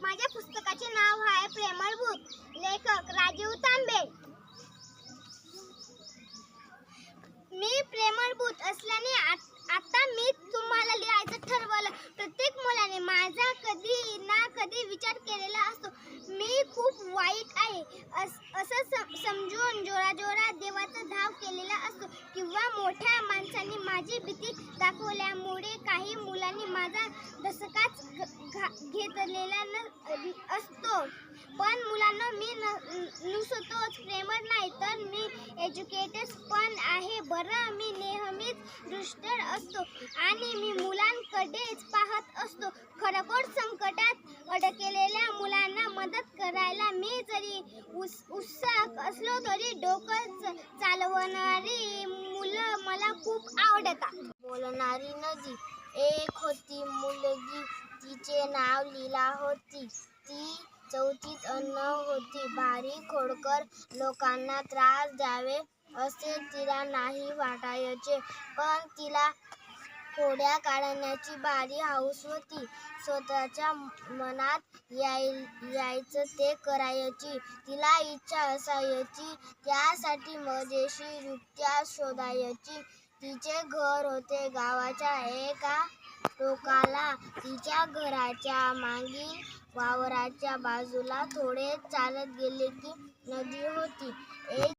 माझ्या पुस्तकाचे नाव आहे प्रेमळ भूत. लेखक राजीव तांबे. मी प्रेमळ भूत असल्याने आता मी तुम्हाला लिहायचं ठरवलं. प्रत्येक मुलाने माझा कधी ना कधी विचार केलेला असतो. मी खूप वाईट आहे. असं समजून जोराजोरात देवाचा धाव केलेला असतो. किंवा मोठ्या माणसांनी माझी भीती दाखवल्यामुळे काही मुलांनी माझा दसकाच घा घेतलेला न असतो. पण मुलांना मी न- नुसतोच प्रेमळ नाही तर मी एज्युकेटेड पण आहे. बरं मी नेहमीच दृष्ट असतो आणि मी मुलांकडेच पाहत असतो. खरोखर संकटात अडकलेल्या मुलांना मदत करायला मी जरी उस उत्साह असलो तरी डोकं चालवणारी मुलं मला खूप आवडतात. बोलणारी नदी एक होती मुलगी. तिचे नाव लीला होती. ती चौथीत अन्न होती. भारी खोडकर लोकांना त्रास द्यावे असे तिला नाही वाटायचे. पण तिला कोड्या काढण्याची भारी हौस होती. स्वतःच्या मनात याय यायचं ते करायची. तिला इच्छा असायची. त्यासाठी मजेशीरयुक्त्या शोधायची. तिचे घर होते. गावाच्या एका टोकाला तिच्या घराच्या मागील वावराच्या बाजूला थोडे चालत गेले की नदी होती. एक